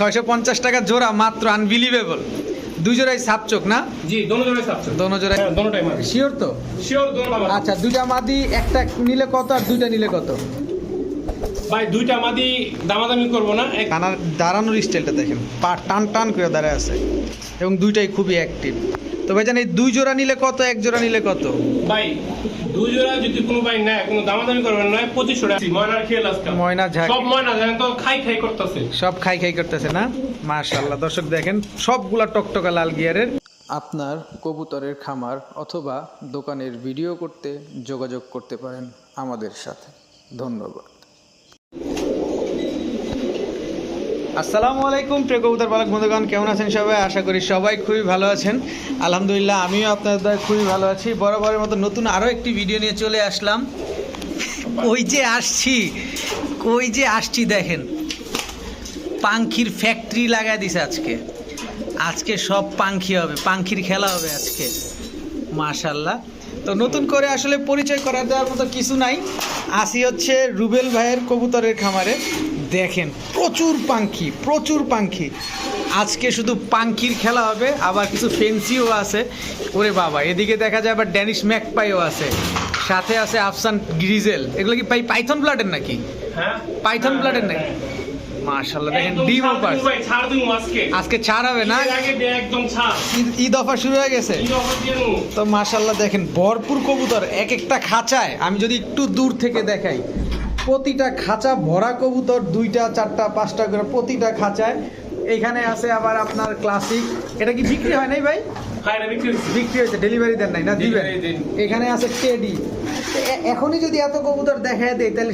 ছয়শো পঞ্চাশ টাকা জোড়া মাত্র আনবিলিভেবল দুই জোড়াই সাপ চোখ না? জি দোনো জোড়াই সাতশো দোনো জোড়াই হ্যাঁ দোনোটাই মাদি। শিওর তো? শিওর দোনো আচ্ছা দুইটা মাদি একটা নিলে কত আর দুইটা নিলে কত? ভাই দুইটা মাদি দামাদামি করব না? কানার দাঁড়ানোর স্টাইলটা দেখেন। পা টান টান করে দাঁড়ায় আছে। এবং দুইটাই খুবই অ্যাক্টিভ তো ভাইজান এই দুই জোড়া নিলে কত এক জোড়া নিলে কত? ভাই দুই জোড়া যদি কোনো ভাই নেয় কোনো দামাদামি করবেন না পঁচিশশো টাকা। ময়নার খেয়ে আজকাল। ময়না ঝাঁক। সব ময়না জানেন তো খাই খাই করতেছে। সব খাই খাই করতেছে না? মাশাল্লাহ দর্শক দেখেন সবগুলা টকটকা লাল গিয়ারের। আপনার কবুতরের খামার অথবা দোকানের ভিডিও করতে যোগাযোগ করতে পারেন আমাদের সাথে। ধন্যবাদ। আসসালামু আলাইকুম, প্রিয় কবুতর পালক বন্ধুগণ, কেমন আছেন সবাই? আশা করি সবাই খুবই ভালো আছেন। আলহামদুলিল্লাহ, আমিও আপনাদের খুবই ভালো আছি। বরাবরের মতো নতুন আরও একটি ভিডিও নিয়ে চলে আসলাম। ওই যে আসছি কই যে আসছি দেখেন। পাঙ্খির ফ্যাক্টরি লাগাই দিছে আজকে। আজকে সব পাঙ্খি হবে পাঙ্খির খেলা হবে আজকে। মাশাল্লাহ তো নতুন করে আসলে পরিচয় করার দেওয়ার মতো কিছু নাই। আসি হচ্ছে রুবেল ভাইয়ের কবুতরের খামারে। দেখেন প্রচুর পাঙ্খি প্রচুর পাঙ্খি। আজকে শুধু পাঙ্খির খেলা হবে আবার কিছু ফেন্সিও আছে। ওরে বাবা এদিকে দেখা যায় আবার ড্যানিশ ম্যাকপাইও আছে। সাথে আছে আফসান গ্রিজেল। এগুলো কি পাই পাইথন ব্লাডের নাকি? হ্যাঁ। পাইথন হ্যাঁ, ব্লাডের হ্যাঁ, নাকি দেখেন ডিম অফার। ছাড় দিবো আজকে। আজকে ছাড় হবে না? আগে একদম ছাড়। ঈদ- অফার শুরু হয়ে গেছে। ঈদ তো দেখেন ভরপুর কবুতর এক একটা খাঁচায়। আমি যদি একটু দূর থেকে দেখাই প্রতিটা খাঁচা ভরা কবুতর দুইটা চারটা পাঁচটা করে প্রতিটা খাঁচায় এখানে আছে আবার আপনার ক্লাসিক এটা কি বিক্রি হয় নাই ভাই? হ্যাঁ, বিক্রি বিক্রি হয়েছে ডেলিভারি দেন নাই না? দিবেন। এখানে আছে টেডি এখনই যদি এত কবুতর দেয় তাহলে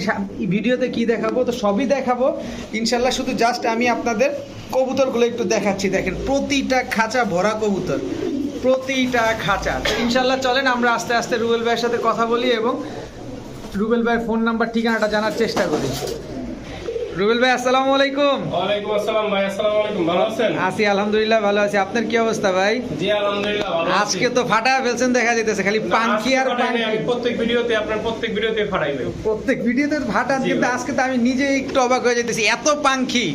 ভিডিওতে কি দেখাবো? তো সবই দেখাবো। ইনশাল্লাহ শুধু জাস্ট আমি আপনাদের কবুতরগুলো একটু দেখাচ্ছি। দেখেন প্রতিটা খাঁচা ভরা কবুতর। প্রতিটা খাঁচা। ইনশাল্লাহ চলেন আমরা আস্তে আস্তে রুবেল ভাইয়ের সাথে কথা বলি এবং রুবেল ভাইয়ের ফোন নাম্বার ঠিকানাটা জানার চেষ্টা করি। রুবেল ভাই আসসালামু আলাইকুম ওয়ালাইকুম আসসালাম ভাই, আসসালামু আলাইকুম, ভালো আছেন? আছি আলহামদুলিল্লাহ ভালো আছি আপনার কি অবস্থা ভাই জি, আলহামদুলিল্লাহ, ভালো আছি। আজকে তো ফাটা ফেলছেন দেখা যাইতেছে খালি না, পাঙ্কি আর পাঙ্কি আমি প্রত্যেক ভিডিওতে আপনার প্রত্যেক ভিডিওতে ফাটাই। প্রত্যেক ভিডিওতে ফাটান কিন্তু আজকে তো আমি নিজে একটু অবাক হয়ে যাইতেছি এত পাঙ্খি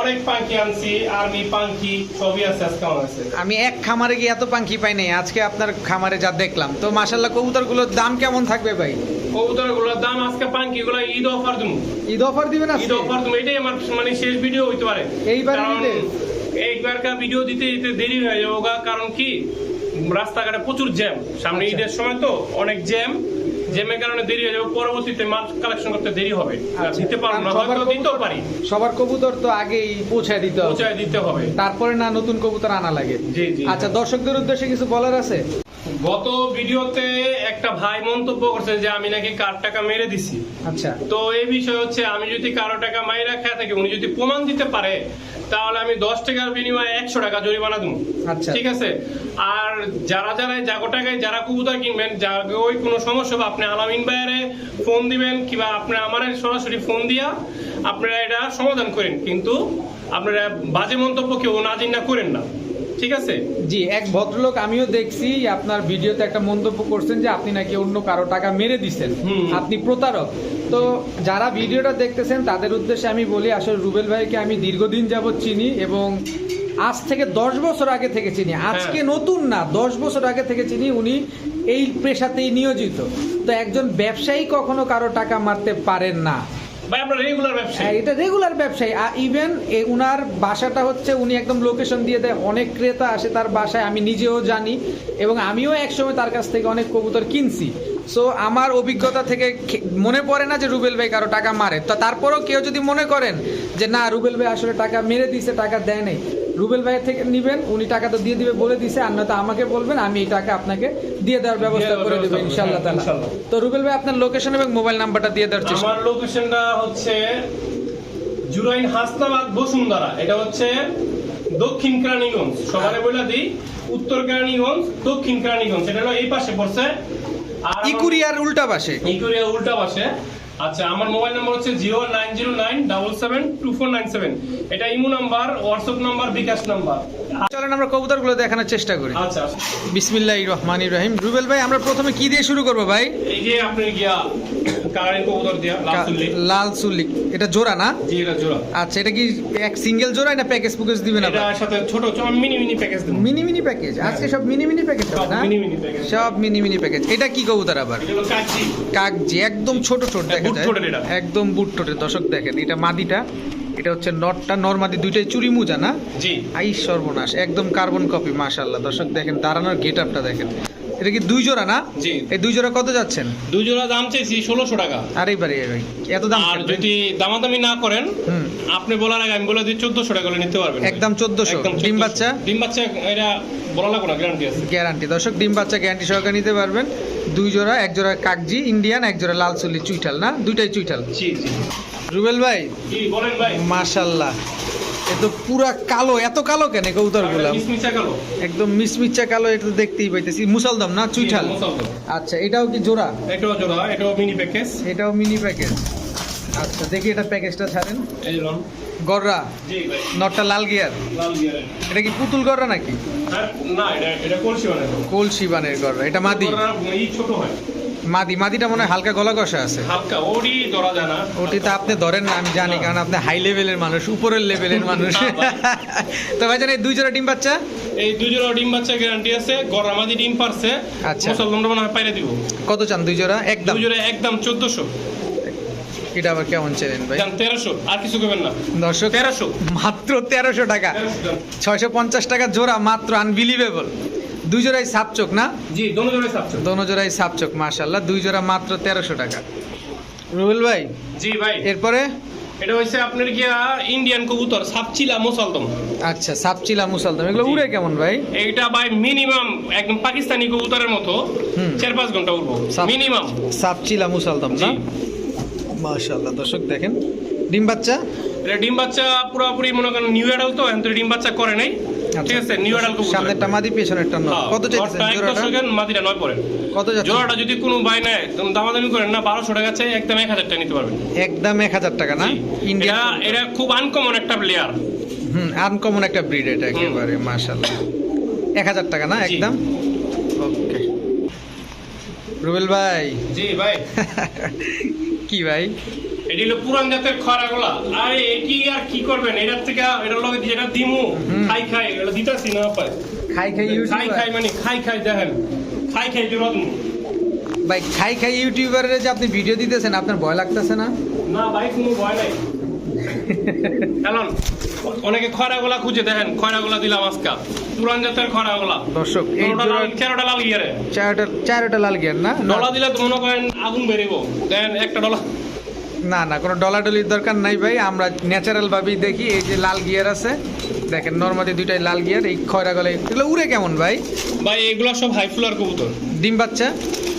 অনেক পাঙ্কি আনছি আর্মি পাঙ্কি সবই আছে আজকে আমার কাছে। আমি এক খামারে গিয়ে এত পাঙ্খি পাই নাই আজকে আপনার খামারে যা দেখলাম। তো মাসাল্লাহ কবুতরগুলোর দাম কেমন থাকবে ভাই? কবুতরগুলোর দাম আজকে পাঙ্কি গুলো ঈদ অফার দিমু। ঈদ অফার দিবেন ঈদ অফার দিমু এটাই আমার মানে শেষ ভিডিও হইতে পারে। ঈদে? এইবারকার ভিডিও দিতে দিতে দেরি হয়ে যাবে কারণ কি? রাস্তাঘাটে প্রচুর জ্যাম। সামনে আচ্ছা। ঈদের সময় তো অনেক জ্যাম। জ্যামের কারণে দেরি হয়ে যাবে পরবর্তীতে মাছ কালেকশন করতে দেরি হবে। আচ্ছা। দিতে পারব না সবার হয়তো দিতেও পারি। সবার কবুতর তো আগেই পৌঁছায় দিতে হবে। পৌঁছায় দিতে হবে। তারপরে না নতুন কবুতর আনা লাগে। জি, জি। আচ্ছা দর্শকদের উদ্দেশ্যে কিছু বলার আছে? গত ভিডিওতে একটা ভাই মন্তব্য করছে যে আমি নাকি কার টাকা মেরে দিছি। আচ্ছা। তো এই বিষয় হচ্ছে আমি যদি কারও টাকা মাইরা খেয়ে থাকি উনি যদি প্রমাণ দিতে পারে তাহলে আমি দশ টাকার বিনিময়ে একশো টাকা জরিমানা দেবো। আচ্ছা। ঠিক আছে? আর যারা যারা জাগো টাকায় যারা কবুতর কিনবেন ওই কোনো সমস্যা হবে। আপনি আলামিন ভাইয়ারে ফোন দিবেন কিংবা আপনি আমার সরাসরি ফোন দিয়া আপনারা এটা সমাধান করেন। কিন্তু আপনারা বাজে মন্তব্য কেউ নাজির না করেন না। ঠিক আছে? জি এক ভদ্রলোক আমিও দেখছি আপনার ভিডিওতে একটা মন্তব্য করছেন যে আপনি নাকি অন্য কারও টাকা মেরে দিচ্ছেন আপনি প্রতারক। তো যারা ভিডিওটা দেখতেছেন তাদের উদ্দেশ্যে আমি বলি আসলে রুবেল ভাইকে আমি দীর্ঘদিন যাবৎ চিনি এবং আজ থেকে দশ বছর আগে থেকে চিনি। আজকে হ্যাঁ। নতুন না দশ বছর আগে থেকে চিনি উনি এই পেশাতেই নিয়োজিত। তো একজন ব্যবসায়ী কখনো কারও টাকা মারতে পারেন না। ভাই রেগুলার ব্যবসায়ী। হ্যাঁ, এটা রেগুলার ব্যবসায়ী। ইভেন উনার বাসাটা হচ্ছে উনি একদম লোকেশন দিয়ে দেয়। অনেক ক্রেতা আসে তার বাসায় আমি নিজেও জানি। এবং আমিও একসময় তার কাছ থেকে অনেক কবুতর কিনছি। সো আমার অভিজ্ঞতা থেকে মনে পড়ে না যে রুবেল ভাই কারও টাকা মারে। তো তারপরেও কেউ যদি মনে করেন যে না রুবেল ভাই আসলে টাকা মেরে দিছে টাকা দেয় নাই। রুবেল ভাইয়ের থেকে নিবেন উনি টাকা তো দিয়ে দিবে বলে দিছে আর নয়তো আমাকে বলবেন আমি এই টাকা আপনাকে দিয়ে দেওয়ার ব্যবস্থা করে দেবো ইনশাল্লাহ হ্যাঁ, তো রুবেল ভাই আপনার লোকেশন এবং মোবাইল নাম্বারটা দিয়ে দেওয়ার চেষ্টা। আমার লোকেশনটা হচ্ছে জুরাইন হাসনাবাদ বসুন্ধরা। এটা হচ্ছে দক্ষিণ কেরানীগঞ্জ। সবারে বলে দিই উত্তর কেরানীগঞ্জ দক্ষিণ কেরানীগঞ্জ। এটা হলো এই পাশে পড়ছে ইকুরিয়ার উল্টা পাশে। ইকুরিয়ার উল্টা পাশে। আচ্ছা আমার মোবাইল নাম্বার হচ্ছে zero nine zero nine double seven two four nine seven. এটা Imo number WhatsApp number bKash number. চলেন আমরা কবুতরগুলো দেখানোর চেষ্টা করি। আচ্ছা। বিসমিল্লাহ রহমান রহিম। রুবেল ভাই আমরা প্রথমে কি দিয়ে শুরু করব ভাই? এই যে আপনি গিয়া লাল এটা জোড়া না? জি এটা জোড়া। আচ্ছা এটা কি এক সিঙ্গেল জোড়া না প্যাকেজ দিবেন এটার সাথে ছোট ছোট মিনি মিনি প্যাকেজ দেবো। Mini mini package? আজকে সব মিনি মিনি প্যাকেজ সব মিনি মিনি প্যাকেজ। সব মিনি মিনি প্যাকেজ। এটা কি কবুতর আবার? কাকজি। একদম ছোট ছোট দেখা যায় একদম বুট ঠোঁটের দর্শক দেখেন এটা মাদিটা এটা হচ্ছে নটটা নরমাদি দুইটাই চুরি মুজা না? জি। আই সর্বনাশ একদম কার্বন কপি মাশাল্লাহ দর্শক দেখেন দাঁড়ানোর গেট আপটা দেখেন। এটা কি দুই জোড়া না? জি। এই দুই জোড়া কত যাচ্ছেন? দুই জোড়া দাম চাইছি ষোলোশো টাকা। আরে বারে ভাই এত দাম আর যদি দামাদামি না করেন আপনি বলার আগে আমি বলে দিই চোদ্দশো টাকা করে নিতে পারবেন। একদম চোদ্দশো। ডিম বাচ্চা? ডিম বাচ্চা এটা বলা লাগবে না গ্যারান্টি আছে। গ্যারান্টি দর্শক ডিম বাচ্চা গ্যারান্টি সহকারে নিতে পারবেন। দুই জোড়া এক জোড়া কাকজি ইন্ডিয়ান এক জোড়া লাল চুল্লি চুইঠাল না? দুইটাই চুইঠাল। জি জি। রুবেল ভাই? জি বলেন ভাই। মাশাল্লাহ। এ তো পুরা কালো এত কালো কেন কৌতরগুলা একদম মিসমিচ্চা কালো এটা তো দেখতেই পাইতেছি। মুসালদম না? চুইঠাল? আচ্ছা এটাও কি জোড়া? এটাও জোড়া এটাও মিনি প্যাকেজ এটাও মিনি প্যাকেজ আচ্ছা দেখি এটা প্যাকেজটা ছাড়েন। এই লোন গররা? জি ভাই। নটটা লাল গিয়ার? লাল এটা কি পুতুল গররা নাকি? হ্যাঁ, না এটা এটা কলসি বানায় কোল শিবানের গররা এটা মাদি। ছোট হয়। মাদি মাদিটা মনে হয় হালকা গলা কষা আছে। হালকা ওরই ধরা যায় না। ওটি তো আপনি ধরেন না আমি জানি কারণ আপনি হাই লেভেলের মানুষ উপরের লেভেলের মানুষ। তো ভাইজান এই দুই জোড়া ডিম বাচ্চা? এই দুই জোড়া ডিম বাচ্চা গ্যারান্টি আছে গরমাদি ডিম পারছে। আচ্ছা। মুসলমান মনে হয় পাইরে দিব। কত চান দুই জোড়া? একদম দুই জোড়া একদম চোদ্দশো। এটা আবার কেমন চেনেন ভাই? তেরোশো। আর কিছু করবেন না। দর্শক তেরোশো। মাত্র তেরোশো টাকা। ছয়শো পঞ্চাশ টাকা জোড়া মাত্র আনবিলিভেবল দুই জোড়াই সাপচোক না? জি দোনো জোড়াই সাতশো দোনো জোড়াই সাপচোক মাশাল্লাহ দুই জোড়া মাত্র তেরোশো টাকা। রুবেল ভাই? জি ভাই। এরপরে? এটা হচ্ছে আপনার গিয়া ইন্ডিয়ান কবুতর সাপচিলা মুসলদম। আচ্ছা সাপচিলা মুসালদম। এগুলো উড়ে কেমন ভাই? এইটা ভাই মিনিমাম একদম পাকিস্তানি কবুতরের মতো। চার পাঁচ ঘণ্টা সাপ- মিনিমাম সাপচিলা মুসালদম না? জি। মাশাল্লাহ দর্শক দেখেন। ডিম বাচ্চা? এটা ডিম বাচ্চা পুরোপুরি মনে করেন নিউ এডাল তো এখন তো ডিম বাচ্চা করে নাই। ঠিক আছে নিউ এডাল কবুতর। সামনেরটা মাদি পেছনেরটা নর। হ্যাঁ, কত চাইছেন জোড়াটা? মাদিটা নয় পড়ে। কত যাচ্ছে জোড়াটা যদি কোনো বাই নেয় তখন দামাদামি করেন না বারোশো টাকা চাই একদম এক হাজার টাকা নিতে পারবেন। একদম এক হাজার টাকা না? ইন্ডিয়া এটা খুব আনকমন একটা প্লেয়ার হুম আনকমন একটা ব্রিড এটা একেবারে এক হাজার টাকা না একদম? ওকে। রুবেল ভাই। জি ভাই। কি ভাই? এটি হলো পুরান জাতের খরাগুলা আরে এটি আর কি করবেন? এটার থেকে এটার লগে যেটা দিমু। খাই খাই এটা দিতাছি না পাই খাই খাই খাই খাই মানে খাই খাই দেখেন। খাই খাই দিমু ভাই খাই খাই ইউটিউবারের যে আপনি ভিডিও দিতেছেন আপনার ভয় লাগতেছে না? না ভাই কোনো ভয় নাই। কারণ অনেকে খয়রাগুলা খুঁজে দেখেন খয়রাগুলা দিলাম আজকা। পুরান জাতের খয়রাগুলা দর্শক এই চারোটা লাল গিয়ারে। চারটা চারটা লাল গিয়ার না? ডলা দিলে তো মনে করেন আগুন বেরিব। দেন একটা ডলা না না কোনো ডলাডলির দরকার নাই ভাই। আমরা ন্যাচারাল ভাবেই দেখি এই যে লাল গিয়ার আছে। দেখেন নর্মালি দুইটাই লাল গিয়ার এই খয়রা গলে এগুলো উড়ে কেমন ভাই? ভাই এগুলো সব হাই ফ্লোর কবুতর। ডিম বাচ্চা?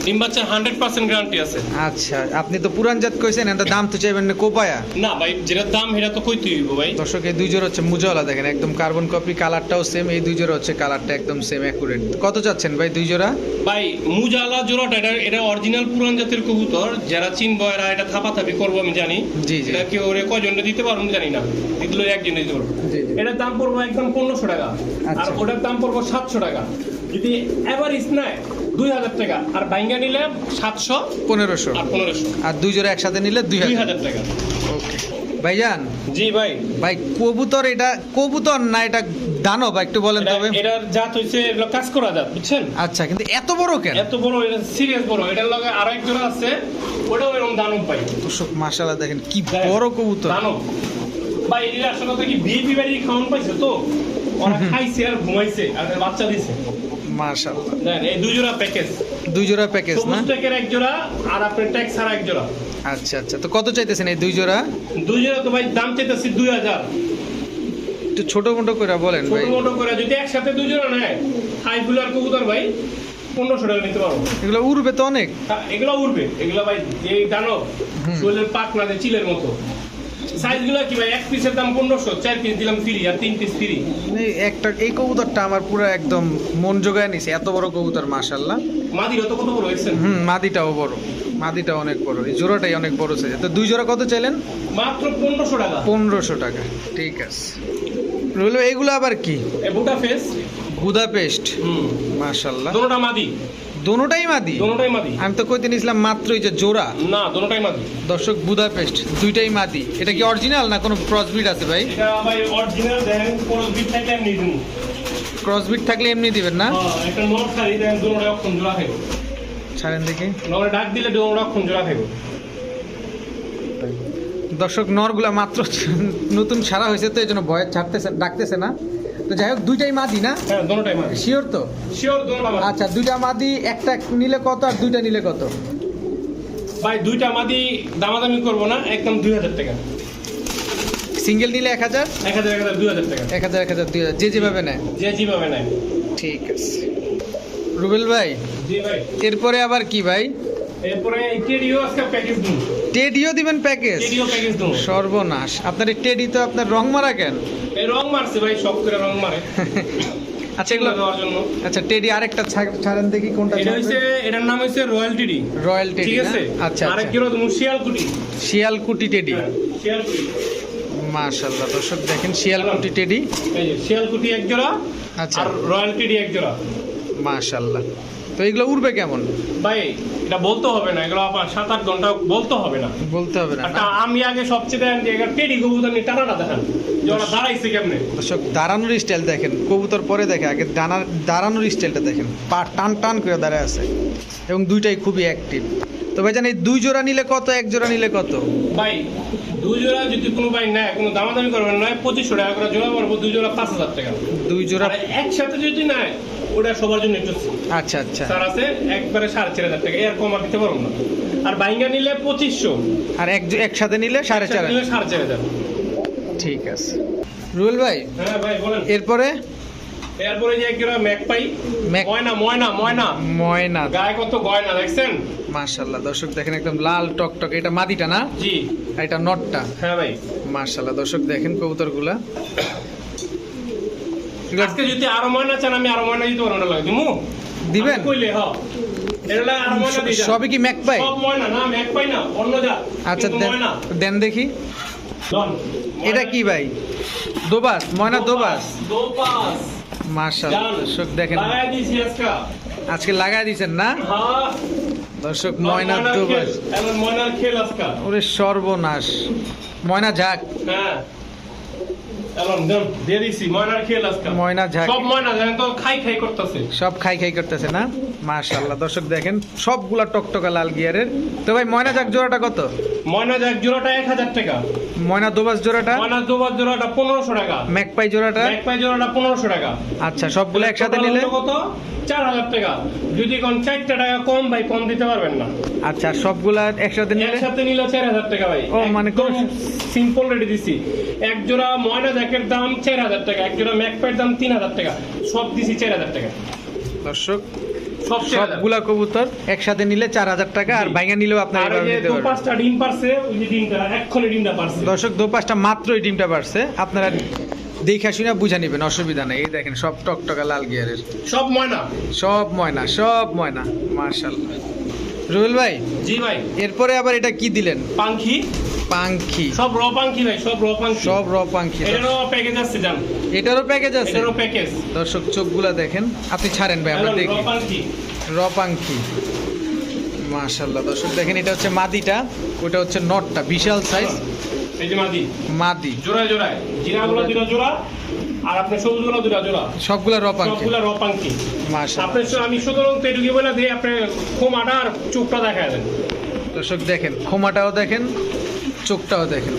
ডিম বাচ্চা হান্ড্রেড পার্সেন্ট গ্যারান্টি আছে। আচ্ছা আপনি তো পুরান জাত কইছেন এত দাম তো চাইবেন না কোপায়া? না ভাই যেটার দাম সেটা তো কইতে হইব ভাই। দর্শক এই দুই জোড়া হচ্ছে মুজওয়ালা দেখেন একদম কার্বন কপি কালারটাও সেম এই দুই জোড়া হচ্ছে কালারটা একদম সেম অ্যাকুরেট কত চাচ্ছেন ভাই দুই জোড়া? ভাই মুজালা জোড়াটা এটা এটা অরিজিনাল পুরান জাতের কবুতর যারা চিনব এরা এটা থাপাথাপি করব আমি জানি। জি, জি। এটা কেউ ওরে দিতে পারব আমি জানি না। এগুলো একজনে দিতে পারব। জি, জি। এটার দাম পড়ব একদম পনেরোশো টাকা। আর আচ্ছা। ওটার দাম পড়ব সাতশো টাকা। যদি অ্যাভারেজ নেয় দুই হাজার টাকা। আর বাইঙ্গা নিলে সাতশো পনেরোশো। আর পনেরোশো। আর দুই জোড়া একসাথে নিলে দুই হাজার। টাকা। ওকে। ভাইজান? জি ভাই। ভাই কবুতর এটা কবুতর না এটা দানব একটু বলেন তবে। এটার জাত হচ্ছে এগুলো কাজ করা জাত বুঝছেন? আচ্ছা কিন্তু এত বড় কেন? এত বড় এটা সিরিয়াস বড়। এটার লগে আরও এক জোড়া আছে ওটাও এরকম দানব পাই দর্শক মাশাআল্লাহ দেখেন কি বড় কবুতর। দানব। ভাই এরা আসলে তো কি বিয়ে বিয়ে বাড়ি খাওয়ান পাইছে তো? ওরা খাইছে আর ঘুমাইছে আর বাচ্চা দিছে। মাশাআল্লাহ। এই দুই জোড়া প্যাকেজ দুই জোড়া প্যাকেজ না? সবুজ এক জোড়া আর আপনার ট্যাক্স ছাড়া এক জোড়া। আচ্ছা আচ্ছা। তো কত চাইতেছেন এই দুই জোড়া দুই জোড়া তো ভাই দাম চাইতেছি দুই হাজার। একটু ছোট মোটো করে বলেন ছোট মোটো করে যদি একসাথে দুই জোড়া নেয় হাই ফুলার কবুতর ভাই পনেরোশো টাকা নিতে পারব। এগুলো উড়বে তো অনেক? তা এগুলো উঠবে এগুলো ভাই দানব হুম। শরীরের পাক না চিলের মতো। সাইজগুলো কি ভাই? এক পিসের দাম পনেরোশো চার পিস দিলাম ফ্রি আর তিন পিস ফ্রি একটা এই কবুতরটা আমার পুরো একদম মন জোগায় নিছে। এত বড় কবুতর কত বড় হুম মাদিটাও বড়। মাদিটা অনেক বড়। এই জোড়াটাই অনেক বড় সাইজ তো দুই জোড়া কত চাইলেন? মাত্র পনেরোশো টাকা। পনেরোশো টাকা। ঠিক আছে। রইল এগুলো আবার কি? এ বুটা পেস্ট। হুম। মাশাল্লাহ মাদি। দোনোটাই মাদি? দোনোটাই মাদি। আমি তো কইতে নিয়েছিলাম মাত্র এই যে জোড়া। না দোনোটাই মাদি। দর্শক বুদাপেস্ট দুইটাই মাদি। এটা কি অরিজিনাল না কোনো ক্রসবিট আছে ভাই? এটা ভাই অরিজিনাল দেখেন কোন বিট থেকে আমি দিন ক্রসবিট থাকলে এমনি দিবেন না? হ্যাঁ একটা নোট খালি দেখেন অক্ষণ জোড়া খাইব ছাড়েন দেখি। নরে ডাক দিলে দোনোটা জোড়া খাইব দর্শক নরগুলা মাত্র নতুন সারা হয়েছে তো এই জন্য ভয় ছাড়তেছে ডাকতেছে না। তো যাই হোক দুইটাই মাদি না? হ্যাঁ মাদি। শিওর তো? শিওর মাদি আচ্ছা দুইটা মাদি একটা নিলে কত আর দুইটা নিলে কত? ভাই দুইটা মাদি দামাদামি করব না একদম দুই হাজার টাকা। সিঙ্গেল নিলে এক হাজার? এক হাজার এক হাজার দুই হাজার টাকা। এক হাজার এক হাজার দুই হাজার যে যেভাবে নেয়। যে যেভাবে নেয়। ঠিক আছে। রুবেল ভাই জি ভাই। এরপরে আবার কি ভাই? এরপরে টেডিও আজকে প্যাকেজ দিন টেডিও দিবেন প্যাকেজ? টেডিও প্যাকেজ দিন সর্বনাশ। আপনার টেডি তো আপনার রং মারা কেন? এই রং মারছে ভাই সব করে রং মারে। আচ্ছা এগুলো দেওয়ার জন্য। আচ্ছা টেডি আরেকটা ছাড়েন দেখি কোনটা এটা হইছে এটার নাম হইছে রয়্যাল টিডি। রয়্যাল টেডি ঠিক আছে? আচ্ছা আরেক আচ্ছা। কিলো তুমি শিয়ালকুটি শিয়ালকুটি টেডি। হ্যাঁ, শিয়ালকুটি মাশাল্লাহ দর্শক দেখেন শিয়ালকুটি টেডি। এই শিয়ালকুটি এক জোড়া আচ্ছা। আর রয়্যাল টিডি এক জোড়া। মাশাল্লাহ তো এগুলো উড়বে কেমন? ভাই এটা বলতে হবে না এগুলো আপনার সাত আট ঘণ্টা বলতে হবে না। বলতে হবে না। একটা আমি আগে সবচেয়ে দেন যে এগুলো টেডি কবুতর নিয়ে টানাটা দেখান যে ওরা দাঁড়াইছে কেমনে? দর্শক দাঁড়ানোর স্টাইল দেখেন কবুতর পরে দেখে আগে দাঁড়া দাঁড়ানোর স্টাইলটা দেখেন পা টান টান করে দাঁড়ায় আছে এবং দুইটাই খুবই অ্যাক্টিভ তো ভাইজান এই দুই জোড়া নিলে কত এক জোড়া নিলে কত? ভাই দুই জোড়া যদি কোনো ভাই নেয় কোনো দামাদামি করবেন নয় পঁচিশশো টাকা করে জোড়া পড়ব দুই জোড়া পাঁচ হাজার টাকা। দুই জোড়া একসাথে যদি নেয় ওটা সবার জন্য একটু আচ্ছা আচ্ছা। স্যার আছে একবারে সাড়ে চার হাজার টাকা। এর কম আর দিতে পারব না। আর বাইঙ্গা নিলে পঁচিশশো। আর এক একসাথে নিলে সাড়ে চার নিলে সাড়ে চার হাজার। ঠিক আছে। রুবেল ভাই হ্যাঁ ভাই বলেন। এরপরে? এরপরে যে ম্যাক পাই ময়না ময়না ময়না। ময়না। গায়ে কত গয়না দেখছেন? দর্শক দেখেন একদম লাল টকটক। এটা মাদিটা না? জি। এটা নটটা। হ্যাঁ ভাই। মার্শাল্লাহ দর্শক দেখেন কবুতরগুলা। আজকে যদি আরও ময়না চান আমি আরও ময়না দিতে পারব না লাগে। দিমু? দিবেন? কইলে হ যান। সবই কি ম্যাক পাই? সব ময়না না ম্যাক পাই না অন্য যা। আচ্ছা দেন দেখি। এটা কি ভাই? দোবাস ময়না দোবাস। দোপাস মার্শাল্লাহ দর্শক দেখেন। আজকে। লাগাই দিছেন না? হ্যাঁ। দর্শক ময়না দোবাস। ময়নার খেল আজকে। ওরে সর্বনাশ। ময়না ঝাক হ্যাঁ। দিয়ে দিছি ময়নার খেল আজকে ময়না ঝাঁক। সব ময়না জানেন তো খাই খাই করতেছে। সব খাই খাই করতেছে না? দর্শক দেখেন সবগুলা টকটকা লাল গিয়ারের। তো ভাই ময়না ঝাক জোড়াটা কত? ময়না যাক জোড়াটা এক হাজার টাকা। ময়না দোবাস জোড়াটা? ময়না দুবার জোড়াটা পনেরোশো টাকা। ম্যাকপাই জোড়াটা? ব্যাক পাই জোড়াটা পনেরোশো টাকা। আচ্ছা সবগুলো একসাথে নিলে? কত? চার হাজার টাকা। যদি কোন চারটা টাকা কম ভাই কম দিতে পারবেন না। আচ্ছা সবগুলা একসাথে নিলে? একসাথে নিলে চার হাজার টাকা ভাই। ও, মানে কোন- সিম্পল রেডি দিছি। এক জোড়া ময়না জ্যাকের দাম চার হাজার টাকা এক জোড়া ম্যাকপাইয়ের দাম তিন হাজার টাকা। সব দিছি চার হাজার টাকা। দর্শক সবগুলা কবুতর একসাথে নিলে চার হাজার টাকা আর জি। ভাইঙা নিলেও আপনার আর দু পাঁচটা ডিম পারছে ওই যে ডিমটা এক্ষুনি ডিমটা পারছে। দর্শক দু পাঁচটা মাত্রই ডিমটা পারছে। আপনারা দেখে শুনে বুঝা নেবেন অসুবিধা নেই। এই দেখেন সব টকটকা লাল গিয়ারের। সব ময়না। সব ময়না সব ময়না মার্শাল্লাহ রুবেল ভাই জি ভাই। এরপরে আবার এটা কি দিলেন? পাঙ্খি। পাঙ্খি। সব র পাঙ্খি ভাই সব র পাঙ্খি। সব র পাঙ্খি। এটারও প্যাকেজ আছে জান। এটারও প্যাকেজ আছে? এটারও প্যাকেজ দর্শক চোখগুলা দেখেন আপনি ছাড়েন ভাই আমরা র দেখি। পাঙ্খি। র পাঙ্খি। মাশাল্লাহ দর্শক দেখেন এটা হচ্ছে মাদিটা ওটা হচ্ছে নটটা বিশাল সাইজ এই যে মাদি। মাদি। জোড়ায় জোড়ায়। জিরাগুলো দুটা জোড়া আর আপনার সবুজগুলো দুটা জোড়া। সবগুলা র পাঙ্খি। সবগুলো র পাঙ্খি। মাশাল্লাহ আপনি আমি সুতরাং তেটুকি বলে দিয়ে আপনি খোমাটা আর চোখটা দেখা দেন দর্শক দেখেন খোমাটাও দেখেন চোখটাও দেখেন।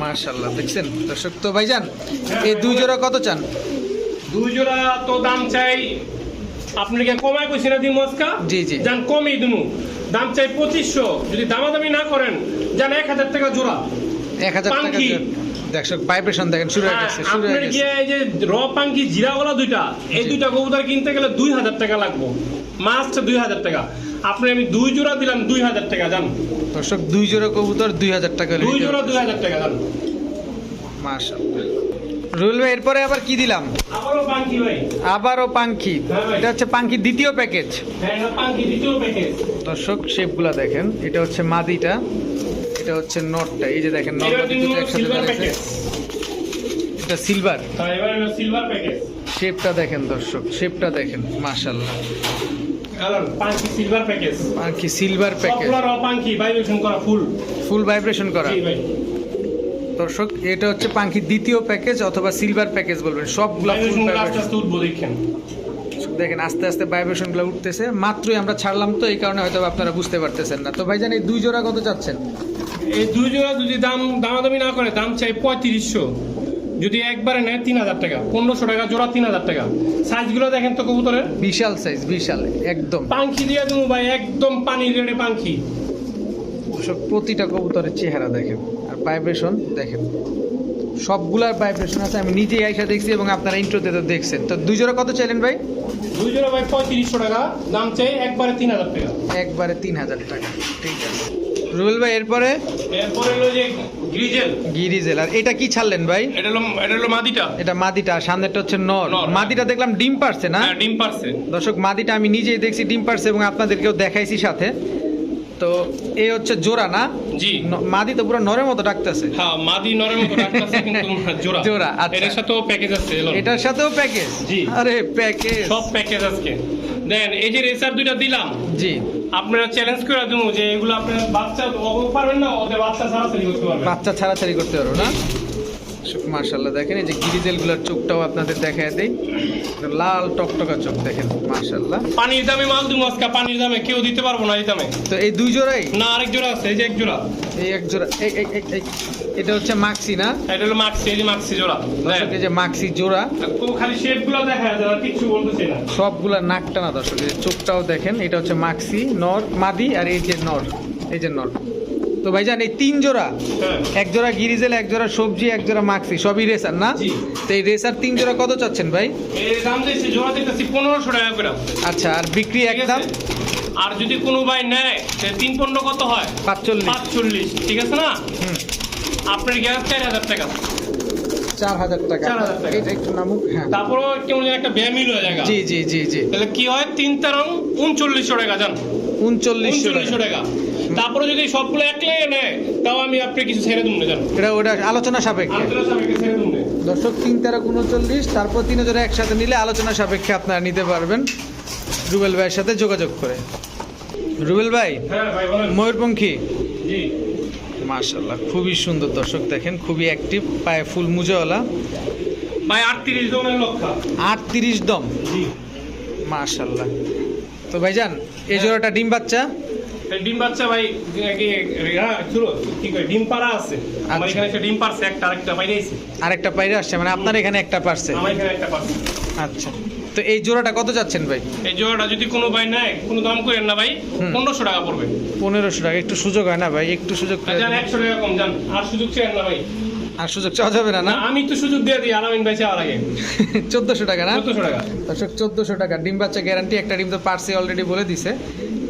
মার্শাল্লাহ দেখছেন? দর্শক তো ভাইজান এই দুই জোড়া কত চান? দুই জোড়া তো দাম চাই আপনাকে কমায় কইছি না দিন মস্কা জি, জি। যান কমই দিমু। দাম চাই পঁচিশশো। যদি দামাদামি না করেন যান এক হাজার টাকা জোড়া। এক হাজার টাকা। দর্শক ভাইব্রেশন দেখেন শুরু হয়ে গেছে শুরু হয়ে গেছে। এই যে র পাঙ্কি জিরাওয়ালা দুইটা এই জি। দুইটা কবুতর কিনতে গেলে দুই হাজার টাকা লাগবো। টাকা। আপনি আমি দুই জোড়া দিলাম দুই হাজার টাকা জান। দর্শক দুই জোড়া কবুতর টাকা দুই জোড়া পারবেন। দুই হাজার টাকা জান। মাশাল্লাহ রুল ভাই এরপরে আবার কি দিলাম? আবারও পাঙ্কি ভাই। আবারও হ্যাঁ এটা হচ্ছে পাঙ্খি দ্বিতীয় প্যাকেজ হ্যাঁ এটা পাঙ্কি দ্বিতীয় প্যাকেজ দর্শক শেপগুলা দেখেন এটা হচ্ছে মাদিটা। এটা হচ্ছে নটটা এই যে দেখেন নট এটা দুটো একসাথে দাঁড়িয়েছে। এটা সিলভার সিলভার প্যাকেজ শেপটা দেখেন দর্শক শেপটা দেখেন পাঙ্কি সিলভার প্যাকেজ আর সিলভার প্যাকেজ পাঙ্কি ভাইব্রেশন করা ফুল ফুল ভাইব্রেশন করা। দর্শক এটা হচ্ছে পাঙ্কি দ্বিতীয় প্যাকেজ অথবা সিলভার প্যাকেজ বলবেন সবগুলো ফুল ভাইব্রেশন আস্তে আস্তে উঠবো দেখেন। দেখেন আস্তে আস্তে ভাইব্রেশনগুলো উঠতেছে। মাত্রই আমরা ছাড়লাম তো এই কারণে হয়তো আপনারা বুঝতে পারতেছেন না। তো ভাইজান এই দুই জোড়া কত চাচ্ছেন? এই দুই জোড়া যদি দাম দামাদামি না করে দাম চাই পঁয়ত্রিশশো। যদি একবারে নেয় তিন হাজার টাকা পনেরোশো টাকা জোড়া তিন হাজার টাকা। সাইজগুলো দেখেন তো কবুতরের। বিশাল সাইজ বিশাল একদম। পাঙ্খি দিয়ে দেবো ভাই একদম পানির রেড়ে পাঙ্খি প্রতিটা কবুতরের চেহারা দেখেন আর ভাইব্রেশন দেখেন। সবগুলার ভাইব্রেশন আছে আমি নিজেই আইসা দেখছি এবং আপনারা ইন্ট্রোতে তো দেখছেন। তো দুই জোড়া কত চাইলেন ভাই? দুই জোড়া ভাই পঁয়ত্রিশশো টাকা দাম চাই একবারে তিন হাজার টাকা। একবারে তিন হাজার টাকা ঠিক আছে। রুবেল ভাই এরপরে? এরপরে হলো যে গ্রিজেল। গিরিজেল আর এটা কি ছাড়লেন ভাই? এটা হলো এটা হলো মাদিটা। এটা মাদিটা সামনেরটা হচ্ছে নর। নর। মাদিটা দেখলাম ডিম পারছে না? হ্যাঁ ডিম পারছে। দর্শক মাদিটা আমি নিজেই দেখছি ডিম পারছে এবং আপনাদেরকেও দেখাইছি সাথে। তো এই হচ্ছে জোড়া না? জি। মাদি তো পুরো নরের মতো ডাকতেছে। হ্যাঁ মাদি নরের মতো ডাকতেছে কিন্তু জোড়া। জোড়া, আচ্ছা। এটার সাথেও প্যাকেজ আছে এটার সাথেও প্যাকেজ জি। আরে প্যাকেজ সব প্যাকেজ আজকে। দেন এই যে রেসার দুইটা দিলাম। জি। আপনারা চ্যালেঞ্জ করে দেবো যে এগুলো আপনার বাচ্চা পারবেন না ওদের বাচ্চা ছাড়াছাড়ি করতে পারবেন। বাচ্চা ছাড়াছাড়ি করতে পারবেন না? মার্শাল্লাহ দেখেন এই যে গিরিজেলগুলোর চোখটাও আপনাদের দেখায় দেই। লাল টকটকা চোখ দেখেন মার্শাল্লাহ পানির দামে মাল দিব আজকে পানির দামে কেউ দিতে পারব না এই দামে। তো এই দুই জোড়াই? না আরেক জোড়া আছে এই যে এক জোড়া। এই এক জোড়া এই এই এই- এই এটা হচ্ছে মাক্সি না? এটা হলো মাক্সি এই যে মাক্সি জোড়া। দর্শক এই যে মাক্সি জোড়া। খুব খালি শেপগুলো দেখা যায় আর কিচ্ছু বলতেছি না। সবগুলা নাকটা না দর্শক এই চোখটাও দেখেন এটা হচ্ছে মাক্সি নর মাদি আর এই যে নর এই যে নর। তো ভাইজান এই তিন জোড়া হ্যাঁ। এক জোড়া গিরিজেল এক জোড়া সবজি এক জোড়া মাক্সি সবই রেসার না? তো এই রেসার তিন জোড়া কত চাচ্ছেন ভাই? জোড়া দিতেছি পনেরোশো টাকা করে আচ্ছা আর বিক্রি একদম? আর যদি কোনো ভাই নেয় তাহলে তিন পনেরো কত হয়? পাঁচচল্লিশ। পাঁচচল্লিশ ঠিক আছে না? আপনার গ্যাস চার হাজার টাকা। চার হাজার টাকা। 4,000 এটা একটু নামুক হ্যাঁ। তারপরও কেমন একটা ব্যামিল হয়ে জায়গা। জি জি জি জি। তাহলে কি হয়? তিন তেরো উনচল্লিশশো টাকা জান। উনচল্লিশশো টাকা। তারপরে যদি সবগুলো এক লেগে নেয় তাও আমি আপনি কিছু ছেড়ে দেবো না এটা ওটা আলোচনা সাপেক্ষে। আন্তর্জাতিক সাপেক্ষে ছেড়ে দেবো দর্শক তিন তেরো উনচল্লিশ তারপর তিন হাজার একসাথে নিলে আলোচনা সাপেক্ষে আপনারা নিতে পারবেন। রুবেল ভাইয়ের সাথে যোগাযোগ করে। রুবেল ভাই হ্যাঁ ময়ূরপঙ্খী? জি। মাশাল্লাহ খুবই সুন্দর দর্শক দেখেন খুবই অ্যাক্টিভ পায়ে ফুল মুজেওয়ালা। ভাই আটত্রিশ লক্ষা। আটত্রিশ দম। মাশাল্লাহ তো ভাইজান এই জোড়াটা ডিম বাচ্চা? ডিম বাচ্চা ভাই কি ডিম পাড়া আছে। আমার আচ্ছা। এখানে একটা ডিম পারছে একটা আরেকটা বাইরে আইছে। আরেকটা পাইরে আসছে মানে আপনার এখানে একটা পারছে আমার এখানে একটা পারছে আচ্ছা। তো এই জোড়াটা কত যাচ্ছেন ভাই? এই জোড়াটা যদি কোনো ভাই নেয় কোনো দাম করেন না ভাই পনেরোশো টাকা পড়বে। পনেরোশো টাকা একটু সুযোগ হয় না ভাই? একটু সুযোগ দিন। একশো টাকা কম জান আর সুযোগ চেয়েন না ভাই। আর সুযোগ চাওয়া যাবে না না? না আমি তো সুযোগ দিয়ে দিই আলামিন ভাই চাওয়ার আগে। চোদ্দোশো টাকা না? চোদ্দশো টাকা। দর্শক চোদ্দোশো টাকা। ডিম বাচ্চা গ্যারান্টি একটা ডিম তো পার্সে অলরেডি বলে দিছে।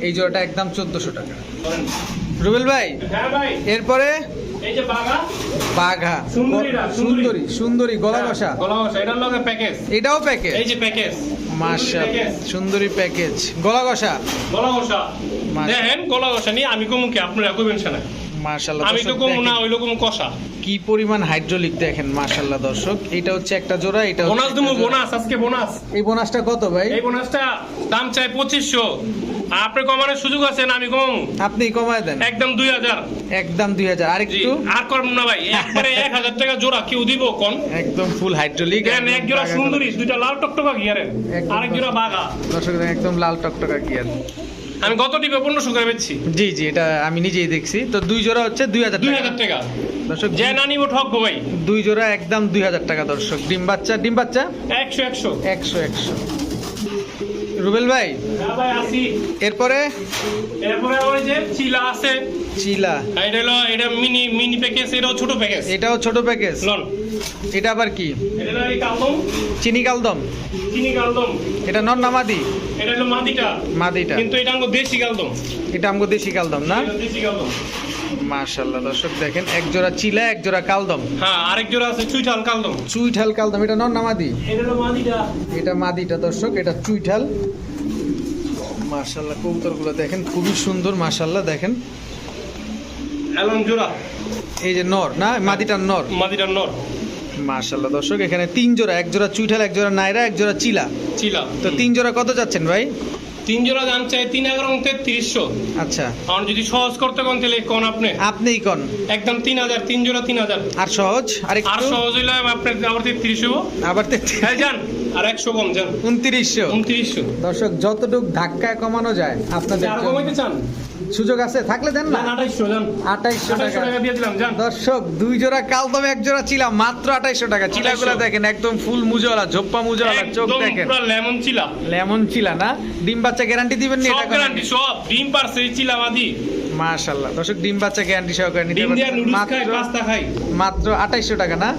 এই জোড়াটা একদম চোদ্দোশো টাকা। রুবেল ভাই হ্যাঁ এরপরে বাঘা। সুন্দরী। সুন্দরী। সুন্দরী গলা বসা এটাও প্যাকেজ এই যে প্যাকেজ মাশা সুন্দরী প্যাকেজ গলা ঘষা? গলা ঘষা। দেখেন গলা নিয়ে আমি আপনারা না আমি তো কমু না ওই রকম কষা। কি পরিমাণ হাইড্রোলিক দেখেন মার্শাল্লাহ দর্শক। এটা হচ্ছে একটা জোড়া এটা বোনাস একটা দেবো বোনাস আজকে বোনাস। এই বোনাসটা কত ভাই? এই বোনাসটা দাম চাই পঁচিশশো। আর আপনি কমানোর সুযোগ আছে না আমি কম আপনি কমায় দেন। একদম দুই হাজার। একদম দুই হাজার। জি আরেকটু আর করব না ভাই। একবারে এক হাজার টাকা জোড়া কেউ দিব কোন? একদম ফুল হাইড্রোলিক এক জোড়া সুন্দরী দুইটা লাল টকটকা একদম আরেক জোড়া বাঘা। দর্শক একদম লাল টকটকা গিয়ার। আমি গত টিপে পনেরোশো করে বেচছি। জি জি এটা আমি নিজেই দেখছি। তো দুই জোড়া হচ্ছে দুই হাজার দুই হাজার টাকা। দর্শক যে না নিব ঠকবো ভাই। দুই জোড়া একদম দুই হাজার টাকা দর্শক। ডিম বাচ্চা ডিম বাচ্চা? একশো একশো। একশো একশো। রুবেল ভাই? হ্যাঁ ভাই আসি। এরপরে? এরপরে ওই যে চিলা আছে। চিলা। এটা হলো এটা মিনি মিনি প্যাকেজ এটাও ছোট প্যাকেজ এটাও ছোট প্যাকেজ লন। এটা আবার কি? এটা হলো এই কালদম। চিনি কালদম? চিনি কালদম। এটা নন এটা হলো মাদিটা। মাদিটা। কিন্তু এটা আমাকে দেশি কালদম। এটা আমগো দেশি কালদম না? দেশি কালদম। মাশাল্লাহ দর্শক দেখেন এক জোড়া চিলা এক জোড়া কালদম। হ্যাঁ আরেক জোড়া আছে চুইঠাল কালদম। চুইঠাল কালদম এটা নন নামাদি এটা মাদিটা। এটা মাদিটা দর্শক এটা চুইঠাল। মাশাল্লাহ কবুতরগুলো দেখেন খুবই সুন্দর মাশাল্লাহ দেখেন। অ্যালন জোড়া। এই যে নর না মাদিটার নর? মাদিটার নর। মাশাল্লাহ দর্শক এখানে তিন জোড়া এক জোড়া চুইঠাল এক জোড়া নাইরা এক জোড়া চিলা। চিলা। তো তিন জোড়া কত যাচ্ছেন ভাই? তিন জোড়া দাম চাই তিন এগারো তেত্রিশশো আচ্ছা। আর যদি সহজ করতে কোন তাহলে কোন আপনি? আপনিই কোন? একদম তিন হাজার তিন জোড়া তিন হাজার। আর সহজ? আর আর সহজ হইলে আপনার আবার তেত্রিশ হব আবার হ্যাঁ যান আর একশো কম যান। উনত্রিশশো। উনত্রিশশো। দর্শক যতটুক ধাক্কায় কমানো যায় আপনাদের আর। কমাইতে চান সুযোগ আছে? থাকলে দেন না? আঠাইশশো টাকা। দর্শক দুই জোড়া কাল তবে এক জোড়া চিলাম মাত্র আঠাইশশো টাকা। চিলাগুলো 2800 দেখেন একদম ফুল মুজওয়ালা ঝোপ্পা মুজওয়ালা চোখ দেখেন। লেমন চিলা। লেমন চিলা না? ডিম বাচ্চা গ্যারান্টি দিবেন না? এটা গ্যারান্টি সব। ডিম পারছে চিলা মাদি। মাশাআল্লাহ। দর্শক ডিম বাচ্চা গ্যারান্টি সহকারে নিতে পারবেন। মাত্র পাস্তা খাই মাত্র আঠাইশো টাকা না?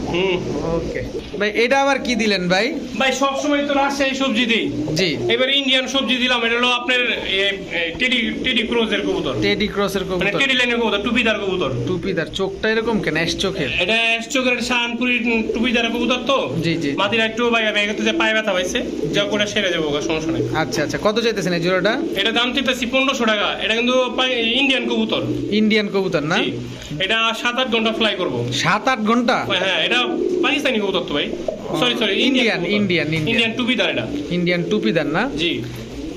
ওকে। ভাই এটা আবার কি দিলেন ভাই? ভাই সব সময় তো রাজশাহী সবজি দিই। জি। এবার ইন্ডিয়ান সবজি দিলাম এটা হলো আপনার টেডি টেডি ক্রোজের কবুতর। টেডি ক্রসের মানে টেডি লাইনের কবুতর টুপিদার কবুতর। টুপিদার চোখটা এরকম কেন? এস চোখের। এটা চোখের শানপুরি টুপিদার কবুতর তো। জি, জি। মাটির একটু ভাই বেগাতে যে পায়ে ব্যথা পাইছে যা করে সেরে যাব সমস্যা নেই। আচ্ছা আচ্ছা। কত চাইতেছেন এই জোড়াটা? এটা দাম চাইতেছি পনেরোশো টাকা। এটা কিন্তু ইন্ডিয়ান কবুতর। ইন্ডিয়ান কবুতর না? এটা সাত আট ঘণ্টা ফ্লাই করব। সাত আট ঘণ্টা? হ্যাঁ এটা পাকিস্তানি কবুতর তো ভাই। Sorry sorry Indian, Indian. Indian টুপিদার এটা। ইন্ডিয়ান টুপিদার না? জি।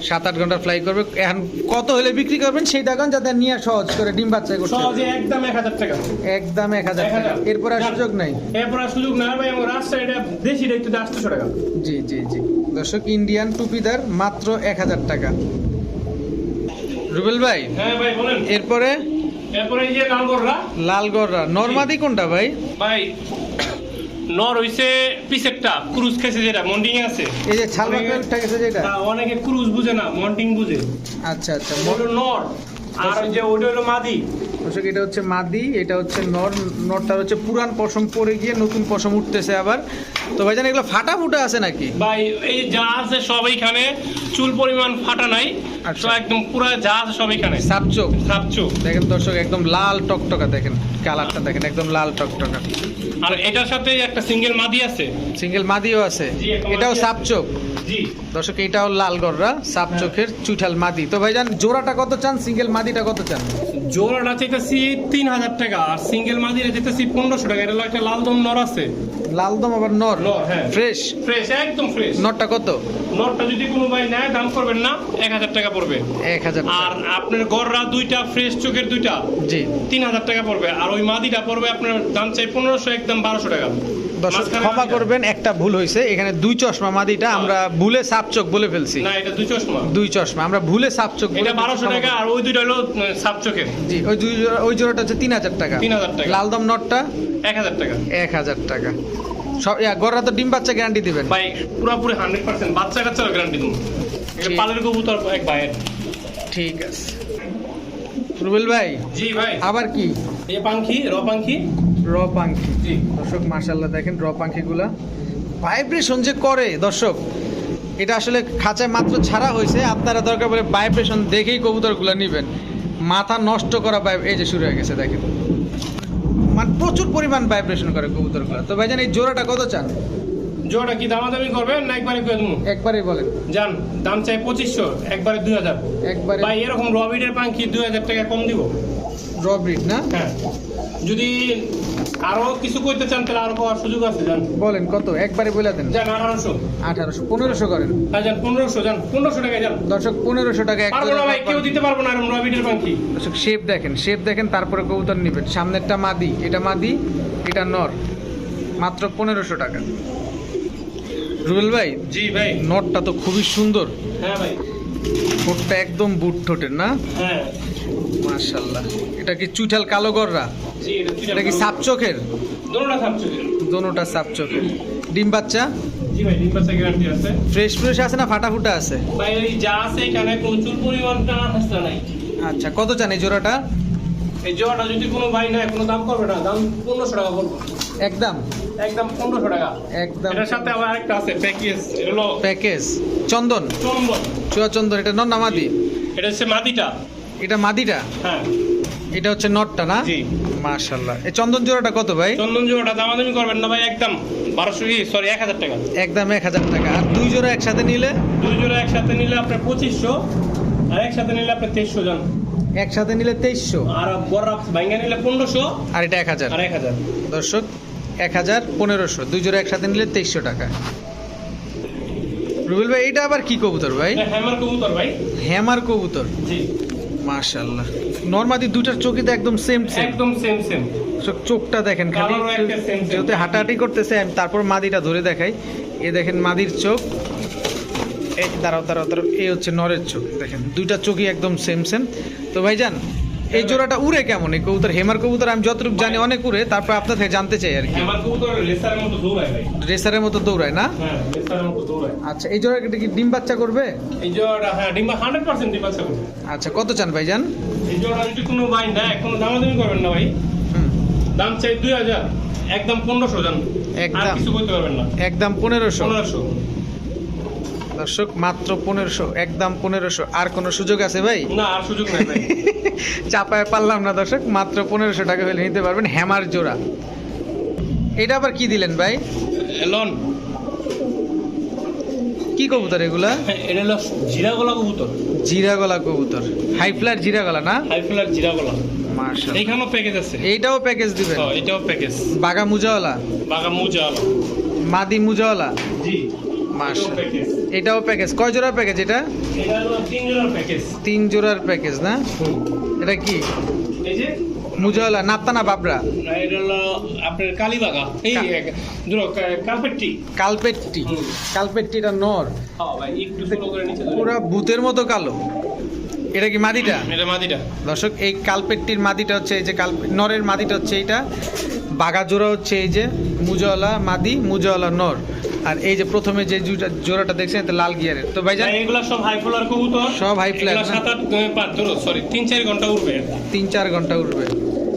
সাত আট ঘণ্টা ফ্লাই করবে। এখন কত হলে বিক্রি করবেন সেই টাকা যাতে নিয়ে সহজ করে ডিম বাচ্চা করতে সহজে একদম এক হাজার টাকা। একদম এক হাজার এক টাকা। এরপর আর সুযোগ নাই? এরপর আর সুযোগ না ভাই আমার রাজশাহী এটা দেশি রেট আটশো টাকা। জি জি জি। দর্শক ইন্ডিয়ান টুপিদার মাত্র এক হাজার টাকা। রুবেল ভাই? হ্যাঁ ভাই বলেন। এরপরে? এরপরে এই যে লালগড়রা। লালগড়রা। নরমাদি কোনটা ভাই? ভাই নর হইছে পিসেরটা ক্রুজ খেছে যেটা মন্ডিং আছে। এই যে ছাল অনেকে- উঠে যেটা? হ্যাঁ, অনেকে ক্রুজ বুঝে না মন্ডিং বুঝে। আচ্ছা আচ্ছা নর। আর ওই যে ওটা হলো মাদি। দর্শক এটা হচ্ছে মাদি এটা হচ্ছে নর নরটার হচ্ছে পুরান পশম পরে গিয়ে নতুন পশম উঠতেছে আবার। তো ভাইজান এগুলো ফাটা ফুটা আছে নাকি? ভাই এই যা আছে সব এইখানে চুল পরিমাণ ফাটা নাই। আচ্ছা। তো একদম পুরো যা আছে সব এইখানে। সাপচোক। সাপচু দেখেন দর্শক একদম লাল টকটকা দেখেন কালারটা দেখেন একদম লাল টকটকা। আর এটার সাথে একটা সিঙ্গেল মাদি আছে। সিঙ্গেল মাদিও আছে। এটাও সাপচোক। জি। দর্শক এটাও লাল গররা সাপ চোখের চুইঠাল মাদি। তো ভাইজান জোড়াটা কত চান? সিঙ্গেল মাদিটা কত চান? জোড়াটা চাইতেছি তিন হাজার টাকা আর সিঙ্গেল মাদিরে চাইতেছি পনেরোশো টাকা। এটা একটা লাল দম নর আছে। লালদম আবার নর? হ্যাঁ। ফ্রেশ? ফ্রেশ একদম ফ্রেশ। নরটা কত? নটটা যদি কোনো ভাই নেয় দাম করবেন না এক হাজার টাকা পড়বে। এক হাজার আর আপনার গররা দুইটা ফ্রেশ চোখের দুইটা জি। তিন হাজার টাকা পড়বে। আর ওই মাদিটা পড়বে আপনার দাম চাই পনেরোশো একদম বারোশো টাকা। দর্শক ক্ষমা করবেন একটা ভুল হয়েছে। এখানে দুই চশমা মাদিটা আমরা ভুলে সাপ চোখ বলে ফেলছি। না এটা দুই চশমা। দুই চশমা আমরা ভুলে সাপ চোখ এটা বারোশো টাকা আর ওই দুইটা হলো সাপ চোখের জি ওই দুই ওই জোড়াটা হচ্ছে তিন হাজার টাকা। 3000 টাকা। লালদম নটটা এক হাজার টাকা। এক হাজার টাকা। সব ইয়া, তো ডিম বাচ্চা গ্যারান্টি দিবেন। ভাই পুরোপুরি হান্ড্রেড পার্সেন্ট বাচ্চা কাচ্চার গ্যারান্টি দেবো। এটা। পালের কবুতর এক ভাইয়ের। ঠিক আছে। রুবেল ভাই জি ভাই। আবার কি? এ পাঙ্খি র পাঙ্খি র পাঙ্খি দর্শক মার্শাল্লাহ দেখেন র পাখিগুলা ভাইব্রেশন যে করে দর্শক এটা আসলে খাঁচায় মাত্র ছাড়া হয়েছে। আপনারা দরকার বলে ভাইব্রেশন দেখেই কবুতরগুলো নেবেন। মাথা নষ্ট করা ভাই এই যে শুরু হয়ে গেছে দেখেন। মানে প্রচুর পরিমাণ ভাইব্রেশন করে কবুতরগুলো। তো ভাইজান এই জোড়াটা কত চান? জোড়া কি দামাদামি করবেন না একবারে একবারেই বলেন। যান দাম চাই পঁচিশশো একবারে দুই হাজার। একবারে ভাই এরকম রবিডের পাঙ্খি দুই হাজার টাকা কম দিব। র ব্রিড না? হ্যাঁ। যদি আরও কিছু করতে চান তাহলে আরও পাওয়ার সুযোগ আছে যান। বলেন কত? একবারে বলে দেন। যান আঠারোশো। আঠারোশো পনেরোশো করেন। হ্যাঁ যান পনেরোশো যান পনেরোশো টাকায় যান। দর্শক পনেরোশো টাকা এক পারব না ভাই কেউ দিতে পারব না দর্শক শেপ দেখেন শেপ দেখেন তারপরে কবুতর নেবেন। সামনেরটা মাদি এটা মাদি এটা নর। মাত্র পনেরোশো টাকা। রুবেল ভাই জি ভাই। নটটা তো খুবই সুন্দর। হ্যাঁ ভাই। ঠোঁটটা একদম বুট ঠোঁটের না? হ্যাঁ। মার্শাল্লাহ এটা কি চুইঠাল কালো গররা? এটা কি সাপ চোখের? দোনোটা সাপ চোখের। ডিম বাচ্চা? ফ্রেশ ফ্রেশ আছে না ফাটা ফুটা আছে যা আছে এখানে প্রচুর পরিমাণ নাই আচ্ছা কত চান এই জোড়াটা? এই জোড়াটা যদি কোনো ভাই নেয় কোনো দাম করবে না দাম পনেরোশো টাকা করব একদম? একদম পনেরোশো টাকা। একদম। এটার সাথে আবার আরেকটা আছে প্যাকেজ প্যাকেজ চন্দন? চন্দন। চুয়া চন্দন এটা নর না মাদি? এটা হচ্ছে মাদিটা। এটা মাদিটা? হ্যাঁ। এটা হচ্ছে নটটা না? জি। মার্শাল্লাহ এই চন্দন জোড়াটা কত ভাই? চন্দন জোড়াটা দামাদামি করবেন না ভাই একদম বারোশো কি সরি এক হাজার টাকা। একদম এক হাজার টাকা। আর দুই জোড়া একসাথে নিলে? দুই জোড়া একসাথে নিলে আপনার পঁচিশশো আর একসাথে নিলে আপনার তেইশশো জন। একসাথে নিলে তেইশশো? আর বড় ভাঙ্গা নিলে পনেরোশো আর এটা এক হাজার? আর এক হাজার। দর্শক এক হাজার পনেরোশো। দুই জোড়া একসাথে নিলে তেইশশো টাকা। রুবেল ভাই এটা আবার কি কবুতর ভাই? হ্যামার কবুতর ভাই। হ্যামার কবুতর। জি। মাশাল্লাহ নর্মাদি দুটার চোখই তো একদম সেম সেম একদম সেম সেম চোখটা দেখেন খালি। যেহেতু হাঁটাহাঁটি করতেছে আমি তারপর মাদিটা ধরে দেখাই। এ দেখেন মাদির চোখ। এই দাঁড়াও দাঁড়াও দাঁড়াও। এই হচ্ছে নরের চোখ দেখেন। দুইটা চোখই একদম সেম সেম তো ভাইজান এই জোড়াটা উড়ে কেমন? এই কবুতর হেমার কবুতর আমি যতটুকু জানি অনেক উড়ে তারপর আপনার থেকে জানতে চাই আর কি। হ্যামার কবুতর লেসারের মতো দৌড়ায় ভাই। রেসারের মতো দৌড়ায় না? হ্যাঁ লেসারের মতো দৌড়ায়। আচ্ছা এই জোড়াটা কি ডিম বাচ্চা করবে? এই হ্যাঁ ডিম বাচ্চা করবে। আচ্ছা কত চান ভাইজান? এই জোড়া যদি কোনো ভাই না কোনো দামাদামি করবেন না ভাই। হুম। দাম চাই দুই হাজার একদম পনেরোশো জান। একদম। কিছু করতে পারবেন না। একদম পনেরোশো। পনেরোশো। দর্শক মাত্র পনেরোশো একদম পনেরোশো। আর কোনো সুযোগ আছে ভাই? না আর সুযোগ নাই ভাই। চাপায় পারলাম না দর্শক মাত্র পনেরোশো টাকা হলে নিতে পারবেন হ্যামার জোড়া। এটা আবার কি দিলেন ভাই? লন কি কবুতর এগুলা? এটা হলো জিরা গলা কবুতর। জিরা গলা কবুতর। হাই ফ্লার জিরা গলা না? হাই ফ্লার জিরা গলা। মার্শাল এইখানেও প্যাকেজ আছে। এইটাও প্যাকেজ দিবেন? হ্যাঁ, এটাও প্যাকেজ বাগা মুজাওয়ালা? বাগা মুজা আলো মাদি মুজাওয়ালা? জি। এটাও প্যাকেজ কয় জোড়ার প্যাকেজ এটা? তিন জোড়ার প্যাকেজ না? এটা কি? মুজাওয়ালা নাপ্তানা বাবরা? আপনার কালীবাগা। এই কালপেট্টি। কালপেট্টি। কালপেট্টিটা নর। হ্যাঁ। পুরা ভূতের মতো কালো। এটা কি মাদিটা? এটা মাদিটা। দর্শক এই কালপেটটির মাদিটা হচ্ছে এই যে কাল নরের মাদিটা হচ্ছে এইটা বাঘা জোড়া হচ্ছে এই যে মুজাওয়ালা মাদি মুজাওয়ালা নর। আর এই যে প্রথমে যে জোড়াটা দেখছেন এটা লাল গিয়ারের। তো ভাইজান? ভাই, এগুলা সব হাই ফ্লার কবুতর। সব হাই না? সাত আট পাঁচ ধরো সরি তিন চার ঘণ্টা উঠবে তিন চার ঘণ্টা উঠবে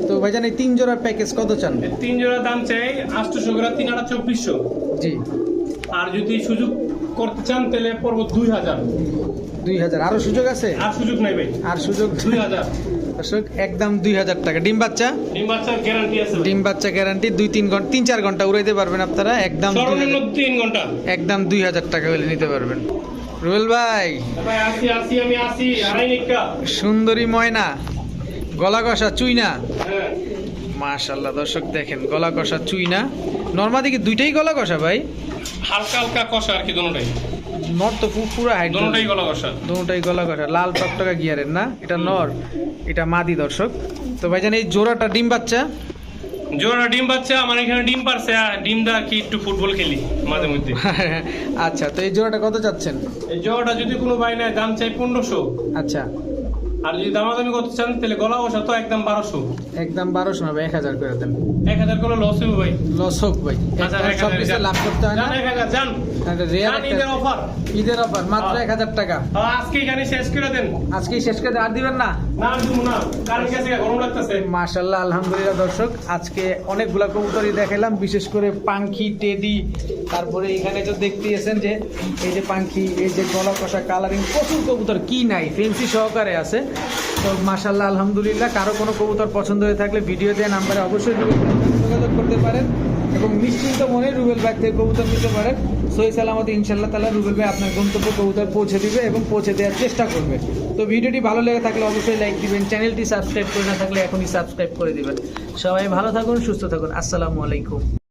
তো ভাইজান এই তিন জোড়ার প্যাকেজ কত চান? তিন জোড়া দাম চাই আটশোশো করে তিন হাজার চব্বিশশো। জি। আর যদি সুযোগ করতে চান তাহলে পড়ব দুই হাজার। দুই হাজার। আরও সুযোগ আছে? আর সুযোগ নাই ভাই। আর সুযোগ? দুই হাজার। একদম দুই হাজার টাকা। ডিম বাচ্চা? ডিম বাচ্চার গ্যারান্টি আছে ডিম বাচ্চা গ্যারান্টি দুই তিন ঘণ্টা তিন চার ঘণ্টা উড়াইতে পারবেন আপনারা। একদম তিন ঘণ্টা। একদম দুই হাজার টাকা হলে নিতে পারবেন। রুবেল ভাই। সুন্দরী ময়না। গলা কষা চুইনা। না মাশাল্লাহ দর্শক দেখেন গলা কষা চুইনা। নর্মাদি কি দুইটাই গলা কষা ভাই? হালকা হালকা কষা আর কি দোনোটাই নর তো পুরো হাইট দুটোই গলা কষা দুটোই গলা কষা লাল টকটকা গিয়ারের না? এটা নর এটা মাদি দর্শক। তো ভাইজান এই জোড়াটা ডিম বাচ্চা? জোড়া ডিম বাচ্চা আমার এখানে ডিম পারছে ডিম দা কি একটু ফুটবল খেলি মাঝে মধ্যে। আচ্ছা তো এই জোড়াটা কত চাচ্ছেন? এই জোড়াটা যদি কোনো ভাই নেয় দাম চাই পনেরোশো। আচ্ছা। আর যদি দামাদামি করতে চান তাহলে গলা বসা তো একদম বারোশো। একদম বারোশো হবে এক হাজার করে দেন। এক হাজার করে লস হবে ভাই। লস হোক ভাই সব কিছু লাভ করতে হয় না। এক হাজার, যান। একটা rare যান, একটা- ঈদের অফার ঈদের অফার মাত্র। এক হাজার টাকা। আজকে এখানে শেষ করে দেন। আজকেই শেষ করে আর দিবেন না? না দিব না। কারণ গেছে গরম লাগতেছে। মাশাল্লাহ আলহামদুলিল্লাহ দর্শক আজকে অনেকগুলা কবুতরই দেখালাম বিশেষ করে পাঙ্খি টেডি তারপরে এখানে তো দেখতে দেখতেছেন যে এই যে পাঙ্খি এই যে গলা কষা কালারিং প্রচুর কবুতর কি নাই ফেন্সি সহকারে আছে। তো মাশাল্লাহ আলহামদুলিল্লাহ। কারও কোনো কবুতর পছন্দ হয়ে থাকলে ভিডিও দেওয়া নাম্বারে অবশ্যই যোগাযোগ করতে পারেন এবং নিশ্চিন্ত মনে রুবেল ভাই থেকে কবুতর নিতে পারেন। সই সালামত ইনশাল্লাহ তালা রুবেল ভাই আপনার গন্তব্য কবুতর পৌঁছে দিবে এবং পৌঁছে দেওয়ার চেষ্টা করবে। তো ভিডিওটি ভালো লেগে থাকলে অবশ্যই লাইক দিবেন, চ্যানেলটি সাবস্ক্রাইব করে না থাকলে এখনই সাবস্ক্রাইব করে দিবেন। সবাই ভালো থাকুন, সুস্থ থাকুন। আসসালামু আলাইকুম।